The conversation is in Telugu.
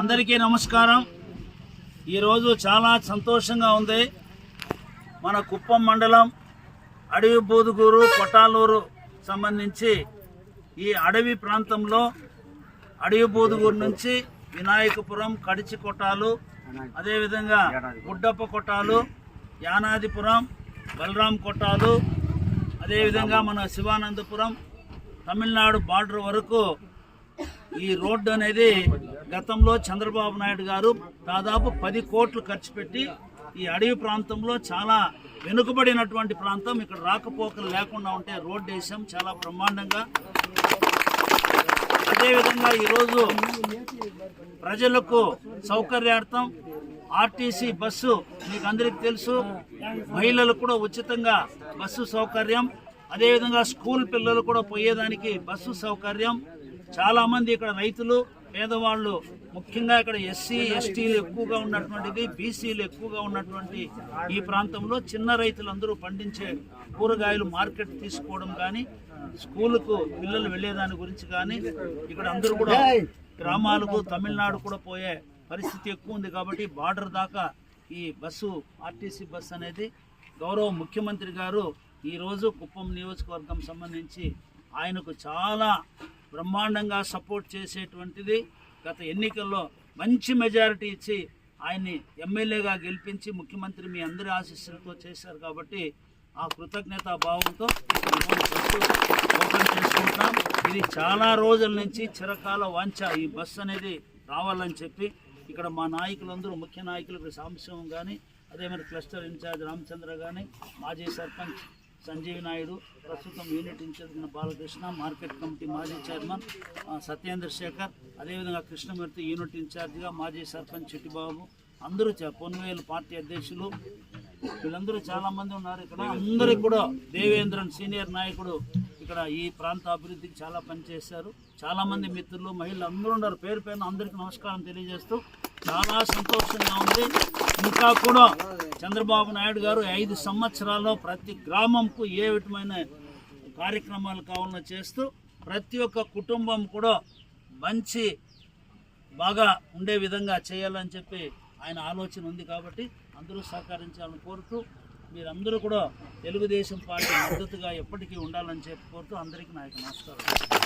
అందరికీ నమస్కారం. ఈరోజు చాలా సంతోషంగా ఉంది. మన కుప్పం మండలం అడవి బోదుగూరు కొట్టాలూరు సంబంధించి ఈ అడవి ప్రాంతంలో అడవి బోదుగూరు నుంచి వినాయకపురం కడిచి కొట్టాలు అదేవిధంగా గుడ్డప్ప కొట్టాలు యానాదిపురం బలరాం కొట్టాలు అదేవిధంగా మన శివానందపురం తమిళనాడు బార్డర్ వరకు ఈ రోడ్డు అనేది గతంలో చంద్రబాబు నాయుడు గారు దాదాపు పది కోట్లు ఖర్చు పెట్టి ఈ అడవి ప్రాంతంలో చాలా వెనుకబడినటువంటి ప్రాంతం. ఇక్కడ రాకపోకలు లేకుండా ఉంటే రోడ్డు వేసాం. చాలా బ్రహ్మాండంగా. అదేవిధంగా ఈరోజు ప్రజలకు సౌకర్యార్థం ఆర్టీసీ బస్సు మీకు అందరికీ తెలుసు. మహిళలకు కూడా ఉచితంగా బస్సు సౌకర్యం. అదేవిధంగా స్కూల్ పిల్లలు కూడా పోయేదానికి బస్సు సౌకర్యం. చాలా మంది ఇక్కడ రైతులు పేదవాళ్ళు ముఖ్యంగా ఇక్కడ ఎస్సీ ఎస్టీలు ఎక్కువగా ఉన్నటువంటిది బీసీలు ఎక్కువగా ఉన్నటువంటి ఈ ప్రాంతంలో చిన్న రైతులందరూ పండించే కూరగాయలు మార్కెట్ తీసుకోవడం కానీ స్కూలుకు పిల్లలు వెళ్ళేదాని గురించి కానీ ఇక్కడ అందరూ కూడా గ్రామాలకు తమిళనాడు కూడా పోయే పరిస్థితి ఎక్కువ ఉంది కాబట్టి బార్డర్ దాకా ఈ బస్సు ఆర్టీసీ బస్సు అనేది గౌరవ ముఖ్యమంత్రి గారు ఈరోజు కుప్పం నియోజకవర్గం సంబంధించి ఆయనకు చాలా బ్రహ్మాండంగా సపోర్ట్ చేసేటువంటిది గత ఎన్నికల్లో మంచి మెజారిటీ ఇచ్చి ఆయన్ని ఎమ్మెల్యేగా గెలిపించి ముఖ్యమంత్రి మీ అందరి ఆశీస్సులతో చేశారు కాబట్టి ఆ కృతజ్ఞతా భావంతో ఓపెన్ చేసుకుంటాం ఇది చాలా రోజుల నుంచి చిరకాల వాంఛ ఈ బస్సు అనేది రావాలని చెప్పి ఇక్కడ మా నాయకులందరూ ముఖ్య నాయకులు సాంశం కానీ అదే మరి క్లస్టర్ ఇన్ఛార్జ్ రామచంద్ర కానీ మాజీ సర్పంచ్ సంజీవ్ నాయుడు ప్రస్తుతం unit in-charge Balakrishna market committee మాజీ చైర్మన్ సత్యేంద్ర శేఖర్ అదేవిధంగా కృష్ణమూర్తి యూనిట్ ఇన్ఛార్జిగా మాజీ సర్పంచ్ చిట్టిబాబు. అందరూ చ- పార్టీ అధ్యక్షులు. వీళ్ళందరూ చాలామంది ఉన్నారు ఇక్కడ. అందరికి కూడా దేవేంద్రన్ సీనియర్ నాయకుడు ఇక్కడ ఈ ప్రాంత అభివృద్ధికి చాలా పనిచేశారు. చాలామంది మిత్రులు మహిళలు అందరూ ఉన్నారు. పేరు పేరున అందరికీ నమస్కారం తెలియజేస్తూ చాలా సంతోషంగా ఉంది. ఇంకా కూడా చంద్రబాబు నాయుడు గారు ఐదు సంవత్సరాల్లో ప్రతి గ్రామంకు ఏ విధమైన కార్యక్రమాలు కావాలన్నా చేస్తూ ప్రతి ఒక్క కుటుంబం కూడా మంచి బాగా ఉండే విధంగా చేయాలని చెప్పి ఆయన ఆలోచన ఉంది కాబట్టి అందరూ సహకరించాలని కోరుతూ మీరందరూ కూడా తెలుగుదేశం పార్టీ మద్దతుగా ఎప్పటికీ ఉండాలని చెప్పి కోరుతూ అందరికీ నా యొక్క నమస్కారం